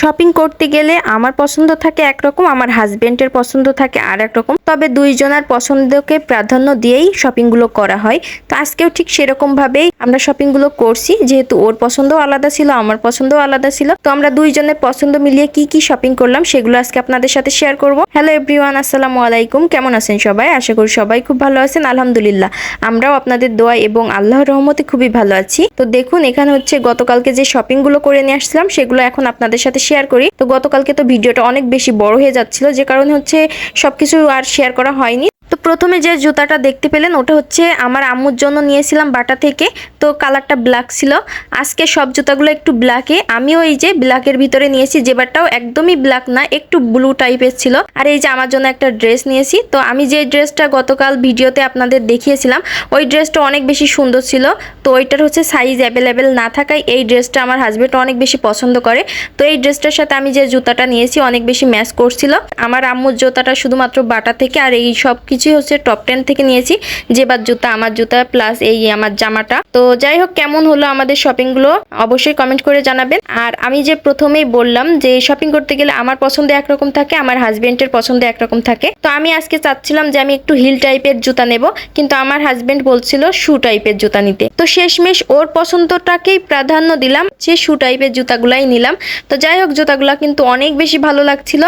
Shopping করতে গেলে আমার পছন্দ থাকে একরকম, আমার হাজবেন্ডের পছন্দ থাকে আর একরকম তবে দুইজনার পছন্দকে প্রাধান্য দিয়েই শপিংগুলো করা হয়। তো আজকেও ঠিক সেরকমভাবেই আমরা শপিংগুলো করছি, যেহেতু ওর পছন্দও আলাদা ছিল, আমার পছন্দও আলাদা ছিল। তো আমরা দুইজনের পছন্দ মিলিয়ে কি কি শপিং করলাম সেগুলো আজকে আপনাদের সাথে শেয়ার করব। হ্যালো এভরিওয়ান আসসালামু আলাইকুম। কেমন আছেন সবাই? আশা করি সবাই খুব ভালো আছেন, আলহামদুলিল্লাহ। আমরাও আপনাদের দোয়া এবং আল্লাহর রহমতে খুবই ভালো আছি। তো দেখুন, এখানে হচ্ছে গতকালকে যে শপিংগুলো করে নিয়ে আসছিলাম সেগুলো এখন আপনাদের সাথে শেয়ার করি। তো গতকালকে তো ভিডিওটা অনেক বেশি বড় হয়ে যাচ্ছিল, যে কারণে হচ্ছে সবকিছু আর শেয়ার করা হয়নি। প্রথমে যে জুতাটা দেখতে পেলেন, ওটা হচ্ছে আমার আম্মুর জন্য নিয়েছিলাম বাটা থেকে। তো কালারটা ব্ল্যাক ছিল। আজকে সব জুতাগুলো একটু ব্ল্যাকে আমিও এই যে ব্ল্যাকের ভিতরে নিয়েছি যেবারটাও একদমই ব্ল্যাক না, একটু ব্লু টাইপের ছিল। আর এই যে আমার জন্য একটা ড্রেস নিয়েছি। তো আমি যে ড্রেসটা গতকাল ভিডিওতে আপনাদের দেখিয়েছিলাম, ওই ড্রেসটা অনেক বেশি সুন্দর ছিল। তো ওইটার হচ্ছে সাইজ অ্যাভেলেবেল না থাকায় এই ড্রেসটা আমার হাজবেন্ড অনেক বেশি পছন্দ করে। তো এই ড্রেসটার সাথে আমি যে জুতাটা নিয়েছি, অনেক বেশি ম্যাচ করছিল। আমার আম্মুর জুতাটা শুধুমাত্র বাটা থেকে, আর এই সব কিছুই হচ্ছে টপ টেন থেকে নিয়েছি। যেবার জুতা, আমার জুতা প্লাস এই আমার জামাটা। তো যাই হোক, কেমন হলো আমাদের শপিংগুলো অবশ্যই কমেন্ট করে জানাবেন। আর আমি যে প্রথমেই বললাম যে শপিং করতে গেলে আমার পছন্দ একরকম থাকে, আমার হাজবেন্ডের পছন্দ একরকম থাকে। তো আমি আজকে চাচ্ছিলাম যে আমি একটু হিল টাইপের জুতা নেব, কিন্তু আমার হাজবেন্ড বলছিল শু টাইপের জুতা নিতে। তো শেষমেশ ওর পছন্দটাকেই প্রাধান্য দিলাম, সে শু টাইপের জুতাগুলাই নিলাম। তো যাই হোক, জুতাগুলা কিন্তু অনেক বেশি ভালো লাগছিল।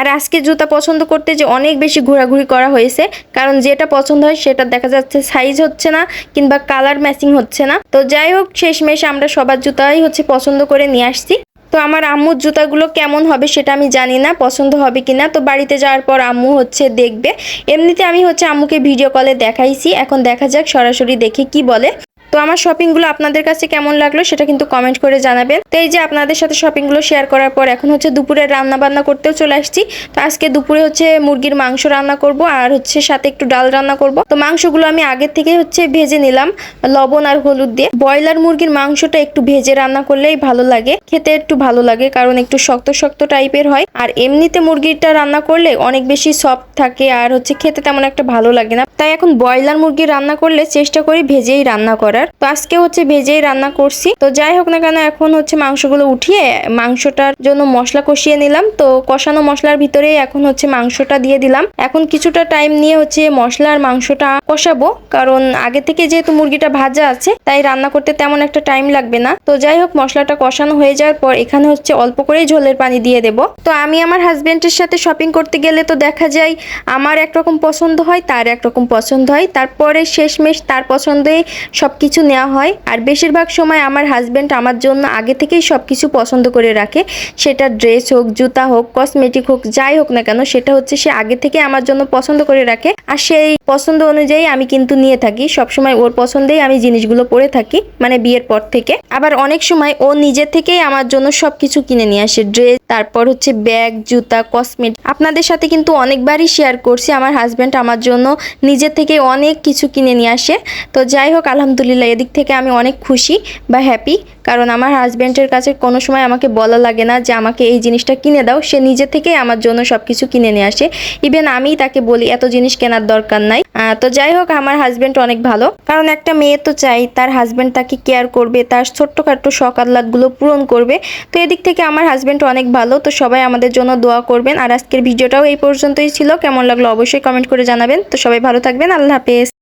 আর আজকে জুতা পছন্দ করতে যে অনেক বেশি ঘোরাঘুরি করা হয়েছে, কারণ যেটা পছন্দ হয় সেটা দেখা যাচ্ছে সাইজ হচ্ছে না কিংবা কালার ম্যাচিং হচ্ছে না। তো যাই হোক, শেষমেশ আমরা সবার জুতাই হচ্ছে পছন্দ করে নিয়ে আসছি। তো আমার আম্মুর জুতাগুলো কেমন হবে সেটা আমি জানি না, পছন্দ হবে কিনা। তো বাড়িতে যাওয়ার পর আম্মু হচ্ছে দেখবে। এমনিতে আমি হচ্ছে আম্মুকে ভিডিও কলে দেখাইছি। এখন দেখা যাক সরাসরি দেখে কি বলে। তো আমার শপিংগুলো আপনাদের কাছে কেমন লাগল সেটা কিন্তু কমেন্ট করে জানাবেন। তো এই যে আপনাদের সাথে শপিংগুলো শেয়ার করার পর এখন হচ্ছে দুপুরে রান্না বান্না করতেও চলে আসছি। তো আজকে দুপুরে হচ্ছে মুরগির মাংস রান্না করব আর হচ্ছে সাথে একটু ডাল রান্না করব। তো মাংসগুলো আমি আগের থেকে হচ্ছে ভেজে নিলাম, লবণ আর হলুদ দিয়ে। ব্রয়লার মুরগির মাংসটা একটু ভেজে রান্না করলেই ভালো লাগে, খেতে একটু ভালো লাগে কারণ একটু শক্ত শক্ত টাইপের হয়। আর এমনিতে মুরগিটা রান্না করলে অনেক বেশি সফট থাকে আর হচ্ছে খেতে তেমন একটা ভালো লাগে না। তাই এখন ব্রয়লার মুরগি রান্না করলে চেষ্টা করি ভেজেই রান্না করার। তো আজকে হচ্ছে ভেজেই রান্না করছি। তো যাই হোক না কেন, এখন হচ্ছে মাংসগুলো উঠিয়ে মাংসটার জন্য মশলা কষিয়ে নিলাম। তো কষানো মশলার ভিতরেই এখন হচ্ছে মাংসটা দিয়ে দিলাম। এখন কিছুটা টাইম নিয়ে হচ্ছে মশলা আর মাংসটা কষাবো। কারণ আগে থেকে যেহেতু মুরগিটা ভাজা আছে, তাই রান্না করতে তেমন একটা টাইম লাগবে না। তো যাই হোক, মশলাটা কষানো হয়ে যাওয়ার পর এখানে হচ্ছে অল্প করেই ঝোলের পানি দিয়ে দেব। তো আমি আমার হাজবেন্ডের সাথে শপিং করতে গেলে তো দেখা যায়, আমার একরকম পছন্দ হয়, তার একরকম পছন্দ হয়। তারপরে শেষমেশ তার পছন্দে সব কিছু নেওয়া হয়। আর বেশিরভাগ সময় আমার হাজব্যান্ড আমার জন্য আগে থেকেই সব কিছু পছন্দ করে রাখে। সেটা ড্রেস হোক, জুতা হোক কসমেটিক হোক, যাই হোক না কেন, সেটা হচ্ছে সে আগে থেকে আমার জন্য পছন্দ করে রাখে। আর সেই পছন্দ অনুযায়ী আমি কিন্তু নিয়ে থাকি। সবসময় ওর পছন্দেই আমি জিনিসগুলো পরে থাকি মানে বিয়ের পর থেকে। আবার অনেক সময় ও নিজে থেকেই আমার জন্য সব কিছু কিনে নিয়ে আসে ড্রেস তারপর হচ্ছে ব্যাগ, জুতা কসমেটিক আপনাদের সাথে কিন্তু অনেকবারই শেয়ার করছি। আমার হাজব্যান্ড আমার জন্য নিজের থেকে অনেক কিছু কিনে নিয়ে আসে। তো যাই হোক, আলহামদুলিল্লাহ, এদিক থেকে আমি অনেক খুশি বা হ্যাপি কারণ আমার হাজব্যান্ডের কাছে কোনো সময় আমাকে বলা লাগে না যে আমাকে এই জিনিসটা কিনে দাও। সে নিজে থেকেই আমার জন্য সব কিছু কিনে নিয়ে আসে। ইভেন আমিই তাকে বলি, এত জিনিস কেনার দরকার নাই। তো যাই হোক, আমার হাজব্যান্ড অনেক ভালো। কারণ একটা মেয়ে তো চাই, তার হাজব্যান্ড তাকে কেয়ার করবে, তার ছোট্টখাট্ট শখ আহ্লাদগুলো পূরণ করবে। তো এদিক থেকে আমার হাজব্যান্ড অনেক ভালো, তো সবাই আমাদের জন্য দোয়া করবেন। আর আজকের ভিডিওটাও এই পর্যন্তই ছিল। কেমন লাগল অবশ্যই কমেন্ট করে জানাবেন। তো সবাই ভালো থাকবেন। আল্লাহ হাফেজ।